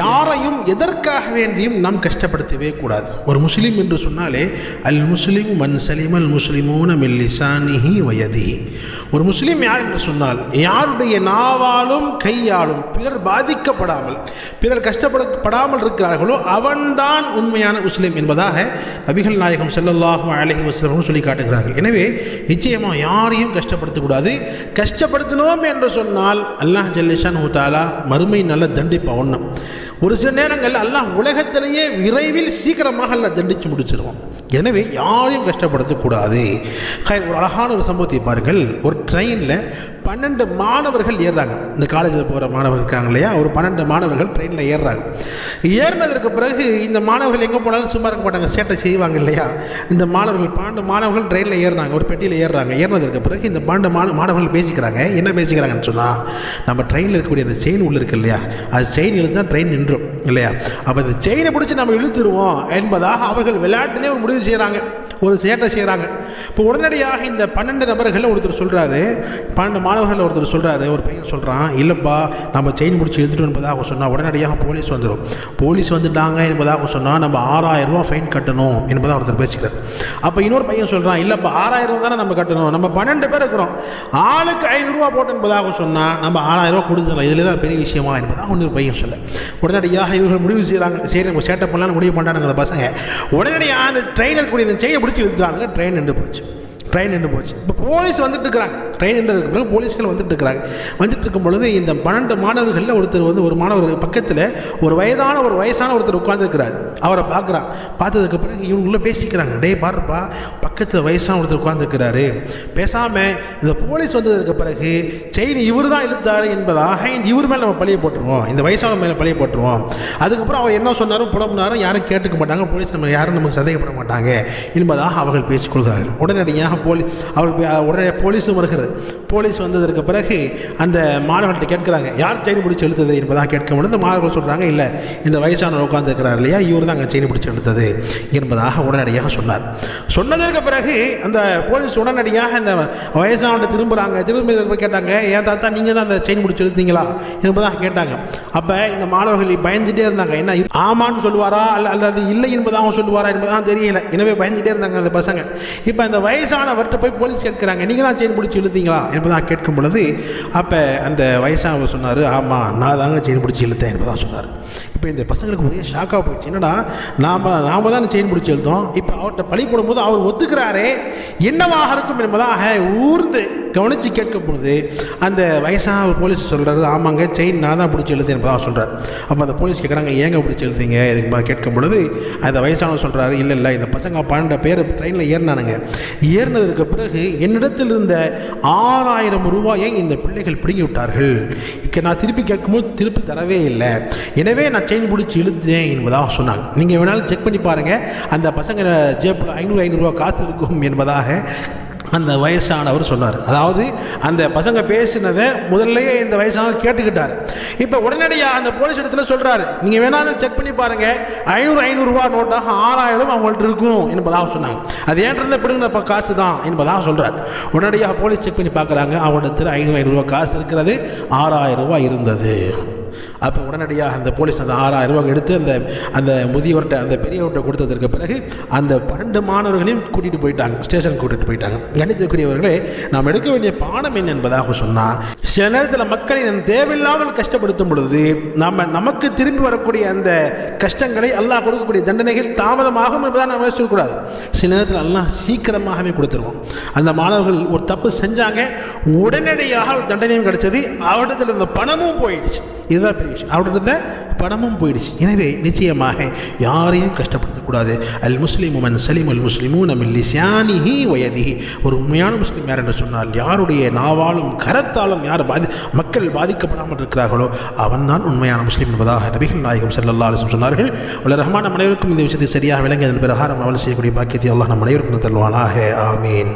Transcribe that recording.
யாரையும் எதற்காக வேண்டியும் நாம் கஷ்டப்படுத்தவே கூடாது. ஒரு முஸ்லீம் என்று சொன்னாலே அல் முஸ்லிம் மன் சலிம் அல் முஸ்லிமூன மில்லிசானிஹி வயதி. ஒரு முஸ்லீம் யார் என்று சொன்னால் யாருடைய நாவாலும் கையாலும் பிறர் பாதிக்கப்படாமல் பிறர் கஷ்டப்படப்படாமல் இருக்கிறார்களோ அவன்தான் உண்மையான முஸ்லீம் என்பதாக நபிகள் நாயகம் செல்லல்லாஹும் அழகி வஸல்லம் சொல்லி காட்டுகிறார்கள் எனவே நிச்சயமாக யாரையும் கஷ்டப்படுத்தக்கூடாது கஷ்டப்படுத்தினோம் என்று சொன்னால் அல்லாஹ் ஜல்லிஷான் தாலா மறுமை நல்ல தண்டிப்பா ஒன்றும் ஒரு சில நேரங்கள் எல்லாம் உலகத்திலேயே விரைவில் சீக்கிரமாக எல்லாம் தண்டித்து முடிச்சிருவோம் எனவே யாரையும் கஷ்டப்படுத்தக்கூடாது. ஒரு அழகான ஒரு சம்பவத்தை பாருங்கள். ஒரு ட்ரெயினில் பன்னெண்டு மாணவர்கள் ஏறுறாங்க. இந்த காலேஜில் போகிற மாணவர்கள் இருக்காங்க இல்லையா? ஒரு பன்னெண்டு மாணவர்கள் ட்ரெயினில் ஏறுறாங்க. ஏறினதற்கு பிறகு இந்த மாணவர்கள் எங்கே போனாலும் சும்மா இருக்க மாட்டாங்க சேட்டை செய்வாங்க இல்லையா? இந்த மாணவர்கள் பன்னெண்டு மாணவர்கள் ட்ரெயினில் ஏறுறாங்க ஒரு பெட்டியில் ஏறுறாங்க. ஏறினதற்கு பிறகு இந்த பன்னெண்டு மாண மாணவர்கள் பேசிக்கிறாங்க. என்ன பேசிக்கிறாங்கன்னு சொன்னால் நம்ம ட்ரெயினில் இருக்கக்கூடிய அந்த செயின் உள்ளே இருக்கு இல்லையா? அது செயின் இழுத்து தான் ட்ரெயின் நின்றும் இல்லையா? அப்போ இந்த செயினை பிடிச்சி நம்ம இழுத்துருவோம் என்பதாக அவர்கள் விளையாட்டுலேயே ஒரு முடிவு செய்கிறாங்க ஒரு சேட்டை செய்கிறாங்க இப்போ உடனடியாக இந்த பன்னெண்டு நபர்கள் ஒருத்தர் சொல்கிறாரு பன்னெண்டு மாணவர்கள் ஒருத்தர் சொல்கிறாரு ஒரு பையன் சொல்கிறான் இல்லைப்பா நம்ம செயின் பிடிச்சி இழுத்துட்டு என்பதாக சொன்னால் உடனடியாக போலீஸ் வந்துடும் போலீஸ் வந்துட்டாங்க என்பதாக சொன்னால் நம்ம ஆறாயிரம் ரூபா ஃபைன் கட்டணும் என்பதாக ஒருத்தர் பேசிக்கிறார். அப்போ இன்னொரு பையன் சொல்கிறான் இல்லைப்பா ஆறாயிரம் ரூபா தானே நம்ம கட்டணும் நம்ம பன்னெண்டு பேர் இருக்கிறோம். ஆளுக்கு ஐநூறுரூவா போட்டு என்பதாக சொன்னால் நம்ம ஆறாயிரம் ரூபா கொடுத்துடலாம் இதில் தான் பெரிய விஷயமா? என்பதாக இன்னொரு பையன் சொல்ல. உடனடியாக இவர்கள் முடிவு செய்கிறாங்க சரி நம்ம சேட்டை பண்ணலாம்னு முடிவு பண்ணுறாங்க பசங்க. உடனடியாக அந்த ட்ரெயினில் கூடிய இந்த செயினை பிடிச்சி இழுத்துட்டாங்க ட்ரெயின் நின்று போச்சு. ட்ரெயின் நின்று போச்சு. இப்போ போலீஸ் வந்துட்டு இருக்கிறாங்க ட்ரெயின் நின்றதுக்கு பிறகு போலீஸ்கள் வந்துட்டு இருக்கிறாங்க வந்துட்டு இருக்கும் பொழுது இந்த பன்னெண்டு மாணவர்களில் ஒருத்தர் வந்து ஒரு மாணவர் பக்கத்தில் ஒரு வயதான ஒரு வயசான ஒருத்தர் உட்காந்துருக்கிறார் அவரை பார்க்குறான். பார்த்ததுக்கு பிறகு இவங்களுக்குள்ள பேசிக்கிறாங்க. டே பாருப்பா பக்கத்தில் வயசான ஒருத்தர் உட்காந்துருக்கிறாரு பேசாமல் இந்த போலீஸ் வந்ததுக்கு பிறகு செயின் இவர் தான் இழுத்தார் என்பதாக இந்த இவர் மேலே நம்ம பழிய போட்டுருவோம். இந்த வயசான மேலே பழிய போட்டுருவோம். அதுக்கப்புறம் அவர் என்ன சொன்னாரும் புலம்புனாரும் யாரும் கேட்டுக்க மாட்டாங்க. போலீஸ் நம்ம யாரும் நமக்கு சந்தேகப்பட மாட்டாங்க என்பதாக அவர்கள் பேசிக்கொள்கிறார்கள். உடனடியாக போலீஸ் அவர் உடனே போலீஸும் வருகிறது. போலீஸ் வந்ததற்கு பிறகு அந்த மாணவர்கள்ட்ட கேட்குறாங்க யார் செயின் பிடிச்சி இழுத்தது? என்பதாக முடியும் இந்த மாணவர்கள் சொல்கிறாங்க இல்லை இந்த வயசானவர் உட்காந்துருக்கிறார் இல்லையா? இவர் தான் அங்கே செயின் பிடிச்சி எழுத்தது என்பதாக உடனடியாக சொன்னார். சொன்னதற்கு பிறகு அந்த போலீஸ் உடனடியாக அந்த வயசானவர்கிட்ட திரும்புகிறாங்க திரும்பி கேட்டாங்க ஏன் தாத்தா நீங்கள் தான் அந்த செயின் பிடிச்சி எழுத்தீங்களா என்பதாக கேட்டாங்க. அப்போ இந்த மாணவர்கள் பயந்துட்டே இருந்தாங்க என்ன ஆமான்னு சொல்லுவாரா? அல்ல அல்லது இல்லை என்பதாக சொல்லுவாரா? என்பதாக தெரியல. எனவே பயந்துட்டே இருந்தாங்க அந்த பசங்க. இப்போ அந்த அவர்கிட்ட போய் போலீஸ் கேட்குறாங்க. நீங்கள் தான் செயின் பிடிச்சி இழுத்தீங்களா? என்பதாக கேட்கும் பொழுது அப்போ அந்த வயசானவர் சொன்னார் ஆமாம் நான் தாங்க செயின் பிடிச்சி இழுத்தேன் என்பதான் சொன்னார். இப்போ இந்த பசங்களுக்கு ஒரே ஷாக்காக போயிடுச்சு. என்னடா நாம் நாம தான் செயின் பிடிச்சி இழுத்தோம்? இப்போ அவர்கிட்ட பழி போடும்போது அவர் ஒத்துக்கிறாரே என்னவாக இருக்கும் என்பதாக ஊர்ந்து கவனித்து கேட்கும் பொழுது அந்த வயசான போலீஸ் சொல்கிறாரு ஆமாங்க செயின் நான் தான் பிடிச்சி எழுதி என்பதாக சொல்கிறார் அப்போ அந்த போலீஸ் கேட்குறாங்க ஏங்க பிடிச்சி எழுதிங்க இதுக்கு கேட்கும் பொழுது அந்த வயசானவர் சொல்கிறாரு இல்லை இல்லை இந்த பசங்க பன்னெண்டு பேர் ட்ரெயினில் ஏறினானுங்க. ஏறினதற்கு பிறகு என்னிடத்தில் இருந்த ஆறாயிரம் ரூபாயை இந்த பிள்ளைகள் பிடுங்கி விட்டார்கள் இக்க நான் திருப்பி கேட்கும்போது திருப்பி தரவே இல்லை. எனவே நான் செயின் பிடிச்சி இழுத்தேன் என்பதாக சொன்னாங்க. நீங்கள் வேணாலும் செக் பண்ணி பாருங்கள் அந்த பசங்க ஜேப்பில் ஐநூறு ஐநூறுரூவா காசு இருக்கும் என்பதாக அந்த வயசானவர் சொன்னார். அதாவது அந்த பசங்க பேசினதை முதல்லயே இந்த வயசானவர் கேட்டுக்கிட்டார். இப்போ உடனடியாக அந்த போலீஸ் இடத்துல சொல்கிறாரு நீங்கள் வேணாலும் செக் பண்ணி பாருங்கள் ஐநூறு ஐநூறுரூவா நோட்டாக ஆறாயிரம் அவங்கள்ட்ட இருக்கும் என்பதாக சொன்னாங்க. அது ஏன்றது பிடுங்கின காசு தான் என்பதாக சொல்கிறார் உடனடியாக போலீஸ் செக் பண்ணி பார்க்குறாங்க அவங்கள்ட்ட ஐநூறு ஐநூறுரூவா காசு இருக்கிறது ஆறாயிரம் ரூபாய் இருந்தது. அப்போ உடனடியாக அந்த போலீஸ் அந்த ஆறாயிரம் ரூபாய் எடுத்து அந்த அந்த முதியவர்கிட்ட அந்த பெரியவர்கிட்ட கொடுத்ததற்கு பிறகு அந்த பன்னெண்டு மாணவர்களையும் கூட்டிகிட்டு போயிட்டாங்க. ஸ்டேஷன் கூட்டிகிட்டு போயிட்டாங்க. கணிதத்துக்குரியவர்களே நாம் எடுக்க வேண்டிய பாடம் என்ன என்பதாக சொன்னால் சில நேரத்தில் மக்களை நம் தேவையில்லாமல் கஷ்டப்படுத்தும் பொழுது நாம் நமக்கு திரும்பி வரக்கூடிய அந்த கஷ்டங்களை அல்லாஹ் கொடுக்கக்கூடிய தண்டனைகள் தாமதமாகும் என்பதாக நாம் யோசிக்கக்கூடாது. சில நேரத்தில் எல்லாம் சீக்கிரமாகவே கொடுத்துருவோம் அந்த மாணவர்கள் ஒரு தப்பு செஞ்சாங்க உடனடியாக ஒரு தண்டனையும் கிடைச்சது அவரிடத்தில் இருந்த பணமும் போயிடுச்சு. இதுதான் பெரிய விஷயம். அவர்கிட்ட இருந்த பணமும் போயிடுச்சு. எனவே நிச்சயமாக யாரையும் கஷ்டப்படுத்தக்கூடாது. அல் முஸ்லீம் மன் சலீம் அல் முஸ்லீமும் நம் சியானிஹி வயதிஹி. ஒரு உண்மையான முஸ்லீம் யார் என்று சொன்னால் யாருடைய நாவாலும் கரத்தாலும் யார் பாதி மக்கள் பாதிக்கப்படாமல் இருக்கிறார்களோ அவன்தான் உண்மையான முஸ்லீம் என்பதாக நபிகள் நாயகம் செல்லல்லா அலிசம் சொன்னார்கள். உள்ள ரஹ்மான் நம் அனைவருக்கும் இந்த விஷயத்தை சரியாக விளங்கி அதன் பிரகாரம் அமல் செய்யக்கூடிய பாக்கியத்தை அல்லாஹ் நம் அனைவருக்கும் தருவானாக. ஆமீன்.